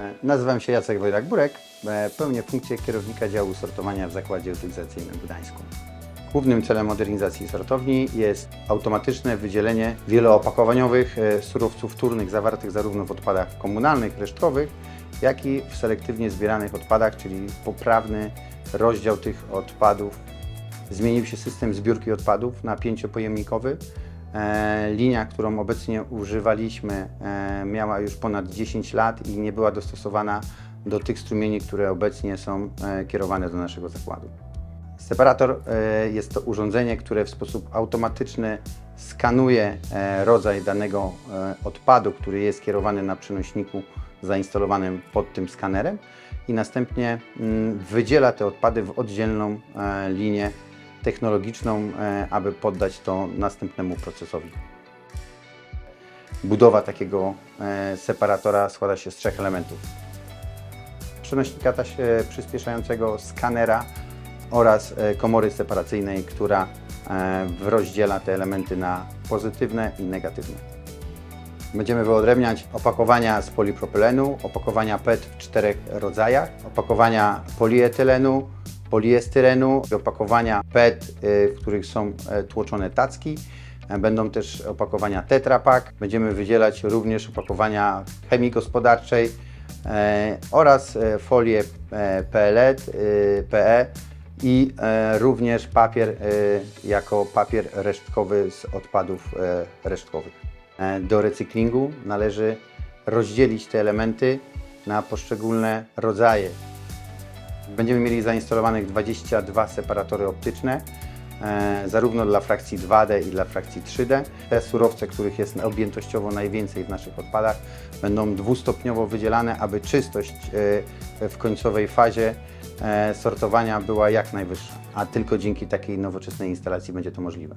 E, Nazywam się Jacek Wojrak-Burek, e, pełnię funkcję kierownika działu sortowania w Zakładzie Utylizacyjnym w Gdańsku. Głównym celem modernizacji sortowni jest automatyczne wydzielenie wieloopakowaniowych e, surowców wtórnych zawartych zarówno w odpadach komunalnych, resztkowych, jak i w selektywnie zbieranych odpadach, czyli poprawny rozdział tych odpadów. Zmienił się system zbiórki odpadów na pięciopojemnikowy. E, linia, którą obecnie używaliśmy, e, miała już ponad 10 lat i nie była dostosowana do tych strumieni, które obecnie są e, kierowane do naszego zakładu. Separator jest to urządzenie, które w sposób automatyczny skanuje rodzaj danego odpadu, który jest kierowany na przenośniku zainstalowanym pod tym skanerem i następnie mm, wydziela te odpady w oddzielną linię technologiczną, e, aby poddać to następnemu procesowi. Budowa takiego e, separatora składa się z trzech elementów przenośnika e, przyspieszającego, skanera oraz komory separacyjnej, która rozdziela te elementy na pozytywne i negatywne. Będziemy wyodrębniać opakowania z polipropylenu, opakowania PET w czterech rodzajach, opakowania polietylenu, poliestyrenu, i opakowania PET, y, w których są e, tłoczone tacki. E, Będą też opakowania Tetra Pak. Będziemy wydzielać również opakowania chemii gospodarczej e, oraz e, folię e, PLET, y, PE i również papier jako papier resztkowy z odpadów resztkowych. Do recyklingu należy rozdzielić te elementy na poszczególne rodzaje. Będziemy mieli zainstalowanych 22 separatory optyczne, e, zarówno dla frakcji 2D i dla frakcji 3D. Te surowce, których jest objętościowo najwięcej w naszych odpadach, będą dwustopniowo wydzielane, aby czystość e, w końcowej fazie e, sortowania była jak najwyższa, a tylko dzięki takiej nowoczesnej instalacji będzie to możliwe.